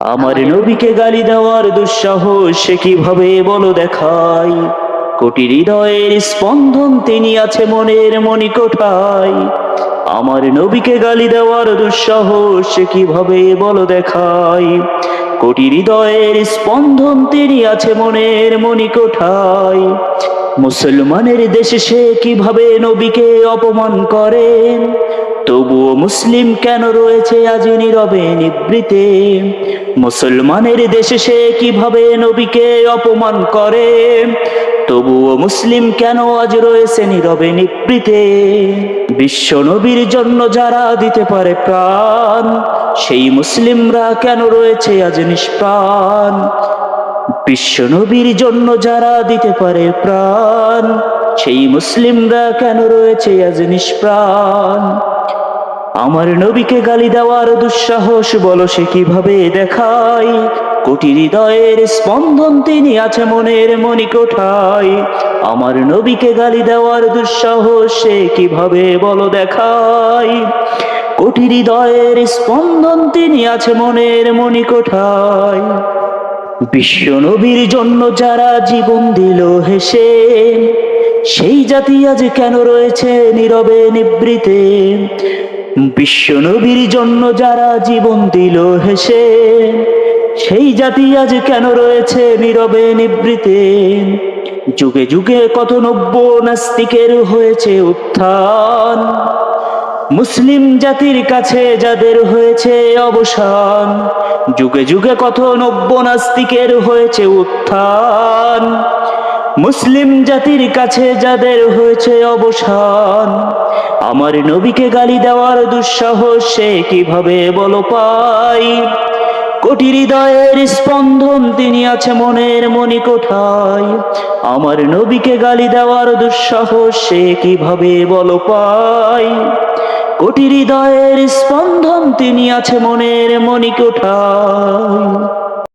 আমার নবীকে গালি দেওয়ার দুঃসাহস সে কীভাবে বলো দেখাই কোটি হৃদয়ের স্পন্দন তিনি আছে মনের মণিকোঠায় আমার নবীকে গালি দেওয়ার দুঃসাহস সে কীভাবে বলো দেখাই কোটি হৃদয়ের স্পন্দন তিনি আছে মনের মণিকোঠায় মুসলমানের দেশে সে কীভাবে নবীকে অপমান করেন? তবুও মুসলিম কেন রয়েছে আজ নীরবে নিবৃতে? মুসলমানের দেশে সে কীভাবে নবীকে অপমান করে? তবুও মুসলিম কেন আজ রয়েছে নীরবে নিবৃতে? বিশ্ব নবীর জন্য যারা দিতে পারে প্রাণ, সেই মুসলিমরা কেন রয়েছে আজ নিষ্প্রাণ? বিশ্ব নবীর জন্য যারা দিতে পারে প্রাণ, সেই মুসলিমরা কেন রয়েছে আজ নিষ্প্রাণ? আমার নবীকে গালি দেওয়ার দুঃসাহস বলো সে কীভাবে দেখায়? কোটি হৃদয়ের স্পন্দন তিনি আছে মনের মণিকোঠায়। আমার নবীকে গালি দেওয়ার দুঃসাহস সে কীভাবে বলো দেখায়? কোটি হৃদয়ের স্পন্দন তিনি আছে মনের মণিকোঠায়। বিশ্ব নবীর জন্য যারা জীবন দিল হেসে, সেই জাতি আজ কেন রয়েছে নীরবে নিবৃতে? বিশ্ব নবীর জন্য যারা জীবন দিল হেসে, সেই জাতি আজ কেন রয়েছে নীরবে নিবৃতে? যুগে যুগে কত নব্য নাস্তিকের হয়েছে উত্থান। মুসলিম জাতির কাছে যাদের হয়েছে অবসান, যুগে যুগে কত নব্য নাস্তিকের হয়েছে উত্থান। মুসলিম জাতির কাছে যাদের হয়েছে অবসান, আমার নবীকে গালি দেওয়ার দুঃসাহস সে কীভাবে বলো পাই? কোটি হৃদয়ের স্পন্দন তিনি আছে মনের মনি মণিকোঠায় আমার নবীকে গালি দেওয়ার দুঃসাহস সে কীভাবে বলো পাই? কোটি হৃদয়ের স্পন্দন তিনি আছে মনের মনি মণিকোঠায়